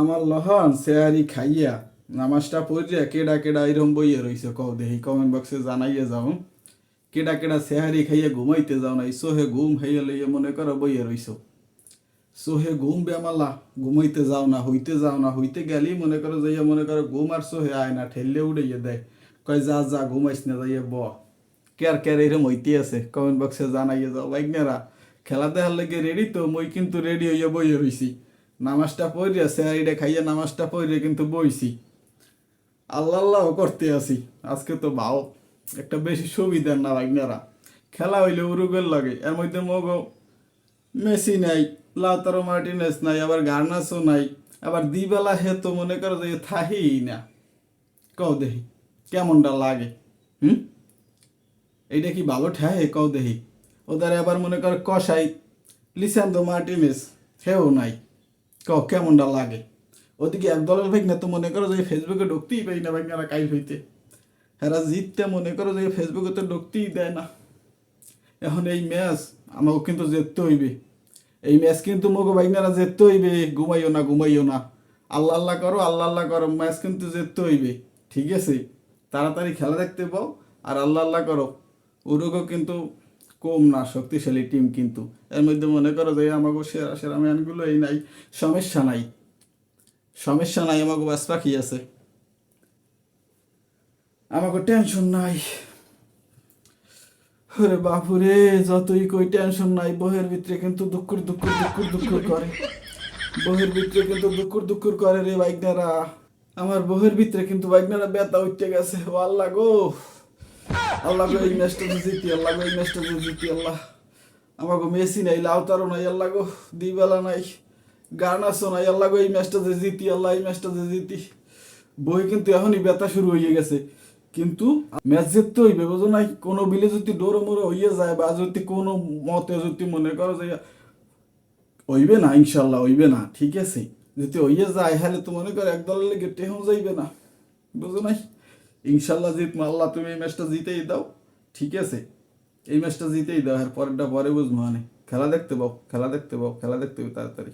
আমার লহন সেয়ারি খাইয়া নামাজটা পড়িয়া কেডা কেডা এরম বইয়ে রইছে, কও দেহি কমেন্ট বক্সে জানাইয়া যাও। কেডা কেডা সেহারি খাইয়া ঘুমাইতে যাও নাই, সোহে ঘুম খাইয়া লইয়া মনে করো বইয়ে রইছ। সোহে ঘুম বেমালা ঘুমাইতে যাও না, হইতে যাও না, হইতে গেলি মনে করো যাইয়া মনে করো ঘুম আর সোহে আয় না, ঠেললে উড়াইয়া দেয়। কয় যা যা, ঘুমাইস না, যাইয়া ব। কেয়ার কেয়ার এরম হইতে আছে কমেন্ট বক্সে জানাইয়া যাও। বাইকনেরা খেলা দেখার লেগে রেডি তো, মই কিন্তু রেডি হইয়া বইয়া রইছি। নামাজটা পড়িয়া সেহারিটা খাইয়া নামাজটা পড়িয়া কিন্তু বইছি। আল্লাহ আল্লাহ করতে আসি আজকে তো বাও, একটা বেশি সুবিধার না বাইকনারা খেলা হইলে উরুগের লাগে, এর মধ্যে মগো মেসি নাই লাউতারো মার্টিনেস নাই, আবার গার্নাসও নাই, আবার দিবেলা হে তো মনে করো যে থাহি না। কও দেহি, কেমনটা লাগে, হুম? এইটা কি ভালো ঠাহে, কও দেহি। ওদের আবার মনে করো কষাই লিসান্দো মার্টিনেস, হেও নাই। কও কেমনটা লাগে? ওদিকে এক দলের ভাই না তো মনে করো যে ফেসবুকে ঢুকতেই পাই না ভাই না কাইল হইতে। হেরা জিততে মনে করো যে ফেসবুকে তো ঢুকতেই দেয় না। এখন এই ম্যাচ আমাকে কিন্তু জিততে হইবে। এই ম্যাচ কিন্তু মোগো বাইনারা জিততে হইবে, ঘুমাইও না ঘুমাইও না। আল্লাহ আল্লাহ করো, আল্লাহ আল্লাহ করো, ম্যাচ কিন্তু জিততে হইবে। ঠিক আছে? তাড়াতাড়ি খেলা দেখতে পাও, আর আল্লাহ আল্লাহ করো। উরুগো কিন্তু কম না, শক্তিশালী টিম কিন্তু। এর মধ্যে মনে করো যে আমাকে সেরা সেরা ম্যানগুলো এই নাই, সমস্যা নাই। সমস্যা নাই আমাকে বাস পাখি আছে। আমাকে টেনশন নাই। ওরে বাপুরে, যতই কই টেনশন নাই বহের ভিতরে কিন্তু দুঃখুর দুঃখুর দুঃখুর দুঃখুর করে। বহের ভিতরে কিন্তু দুঃখুর দুঃখুর করে রে বাইকনারা আমার বহের ভিতরে কিন্তু বাইকনারা ব্যথা উঠতে গেছে ও আল্লাহ গো আল্লাহ এই ম্যাচটা যে জিতি, আল্লাহ গো আল্লাহ। আমাকে মেসি নাই, লাউতারও নাই, আল্লাহ দিবেলা নাই গার্নাসও নাই, আল্লাহ গো, এই ম্যাচটা আল্লাহ, এই ম্যাচটা যে বই কিন্তু এখনই ব্যথা শুরু হয়ে গেছে। কিন্তু ম্যাচ জিততে হইবে, বুঝো নাই? কোনো বিলে যদি ডোরো মোড়ো হইয়া যায়, বা যদি কোনো মতে যদি মনে করো যে হইবে না, ইনশাল্লাহ হইবে না, ঠিক আছে? যদি হইয়া যায়, হলে তো মনে করো এক দলের লেগে যাইবে না, বুঝো নাই? ইনশাল্লাহ জিত আল্লাহ তুমি এই ম্যাচটা জিতেই দাও। ঠিক আছে? এই ম্যাচটা জিতেই দাও, আর পরেরটা পরে বুঝব মানে খেলা দেখতে পাও, খেলা দেখতে পাও, খেলা দেখতে পাও তাড়াতাড়ি।